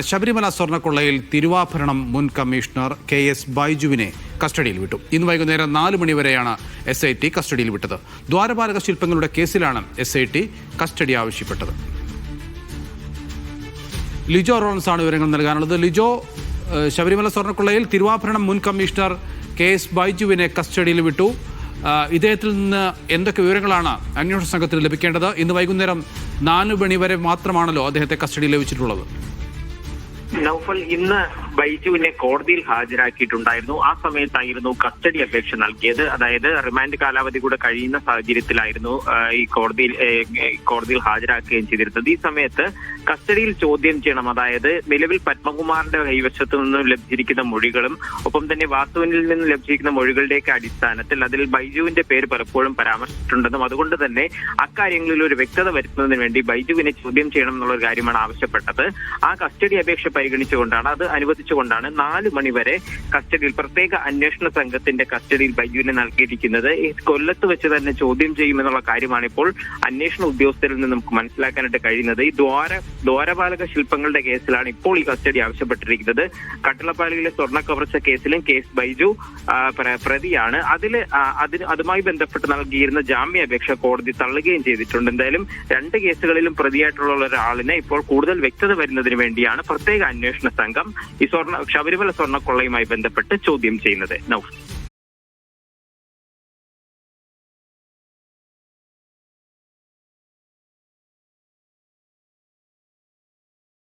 ശബരിമല സ്വർണക്കൊള്ളയിൽ തിരുവാഭരണം മുൻ commissioner K S ബൈജുവിനെ കസ്റ്റഡിയിൽ വിട്ടു. ഇന്ന് വൈകുന്നേരം നാല് മണിവരെയാണ് എസ് ഐ ടി കസ്റ്റഡിയിൽ വിട്ടത്. ദ്വാരപാലക ശില്പങ്ങളുടെ കേസിലാണ് എസ് ഐ ടി കസ്റ്റഡി ആവശ്യപ്പെട്ടത്. ലിജോ റോൺസ് ആണ് വിവരങ്ങൾ നൽകാനുള്ളത്. ലിജോ ശബരിമല സ്വർണക്കൊള്ളയിൽ തിരുവാഭരണം മുൻ കമ്മീഷണർ കെ എസ് ബൈജുവിനെ കസ്റ്റഡിയിൽ വിട്ടു. ഇദ്ദേഹത്തിൽ നിന്ന് എന്തൊക്കെ വിവരങ്ങളാണ് അന്വേഷണ സംഘത്തിന് ലഭിക്കേണ്ടത്? ഇന്ന് വൈകുന്നേരം നാല് മണി വരെ മാത്രമാണല്ലോ അദ്ദേഹത്തെ കസ്റ്റഡിയിൽ ലഭിച്ചിട്ടുള്ളത്. നൌഫൽ ഇന്ന് ബൈജുവിനെ കോടതിയിൽ ഹാജരാക്കിയിട്ടുണ്ടായിരുന്നു. ആ സമയത്തായിരുന്നു കസ്റ്റഡി അപേക്ഷ നൽകിയത്. അതായത് റിമാൻഡ് കാലാവധി കൂടെ കഴിയുന്ന സാഹചര്യത്തിലായിരുന്നു ഈ കോടതിയിൽ കോടതിയിൽ ഹാജരാക്കുകയും ചെയ്തിരുന്നത്. ഈ സമയത്ത് കസ്റ്റഡിയിൽ ചോദ്യം ചെയ്യണം. അതായത് നിലവിൽ പത്മകുമാറിന്റെ കൈവശത്തു നിന്നും ലഭിച്ചിരിക്കുന്ന മൊഴികളും ഒപ്പം തന്നെ വാസുവിനിൽ നിന്നും ലഭിച്ചിരിക്കുന്ന മൊഴികളുടെയൊക്കെ അടിസ്ഥാനത്തിൽ അതിൽ ബൈജുവിന്റെ പേര് പലപ്പോഴും പരാമർശിച്ചിട്ടുണ്ടെന്നും അതുകൊണ്ട് തന്നെ അക്കാര്യങ്ങളിൽ ഒരു വ്യക്തത വരുത്തുന്നതിന് വേണ്ടി ബൈജുവിനെ ചോദ്യം ചെയ്യണം എന്നുള്ള ഒരു കാര്യമാണ് ആവശ്യപ്പെട്ടത്. ആ കസ്റ്റഡി അപേക്ഷ പരിഗണിച്ചുകൊണ്ടാണ് അത് അനുവദിച്ചുകൊണ്ടാണ് നാല് മണിവരെ കസ്റ്റഡിയിൽ പ്രത്യേക അന്വേഷണ സംഘത്തിന്റെ കസ്റ്റഡിയിൽ ബൈജുവിനെ നൽകിയിരിക്കുന്നത്. കൊല്ലത്ത് വെച്ച് തന്നെ ചോദ്യം ചെയ്യുമെന്നുള്ള കാര്യമാണ് ഇപ്പോൾ അന്വേഷണ ഉദ്യോഗസ്ഥരിൽ നിന്ന് നമുക്ക് മനസ്സിലാക്കാനായിട്ട് കഴിയുന്നത്. ഈ ദ്വാര ദ്വാരപാലക ശില്പങ്ങളുടെ കേസിലാണ് ഇപ്പോൾ ഈ കസ്റ്റഡി ആവശ്യപ്പെട്ടിരിക്കുന്നത്. കട്ടളപ്പാലയിലെ സ്വർണ കവർച്ച കേസിലും കേസ് ബൈജു പ്രതിയാണ്. അതിൽ അതിന് അതുമായി ബന്ധപ്പെട്ട് നൽകിയിരുന്ന ജാമ്യാപേക്ഷ കോടതി തള്ളുകയും ചെയ്തിട്ടുണ്ട്. എന്തായാലും രണ്ട് കേസുകളിലും പ്രതിയായിട്ടുള്ള ഒരാളിനെ ഇപ്പോൾ കൂടുതൽ വ്യക്തത വരുന്നതിന് വേണ്ടിയാണ് പ്രത്യേക അന്വേഷണ സംഘം ഈ സ്വർണ ശബരിമല സ്വർണക്കൊള്ളയുമായി ബന്ധപ്പെട്ട് ചോദ്യം ചെയ്യുന്നത്. നൗഫ്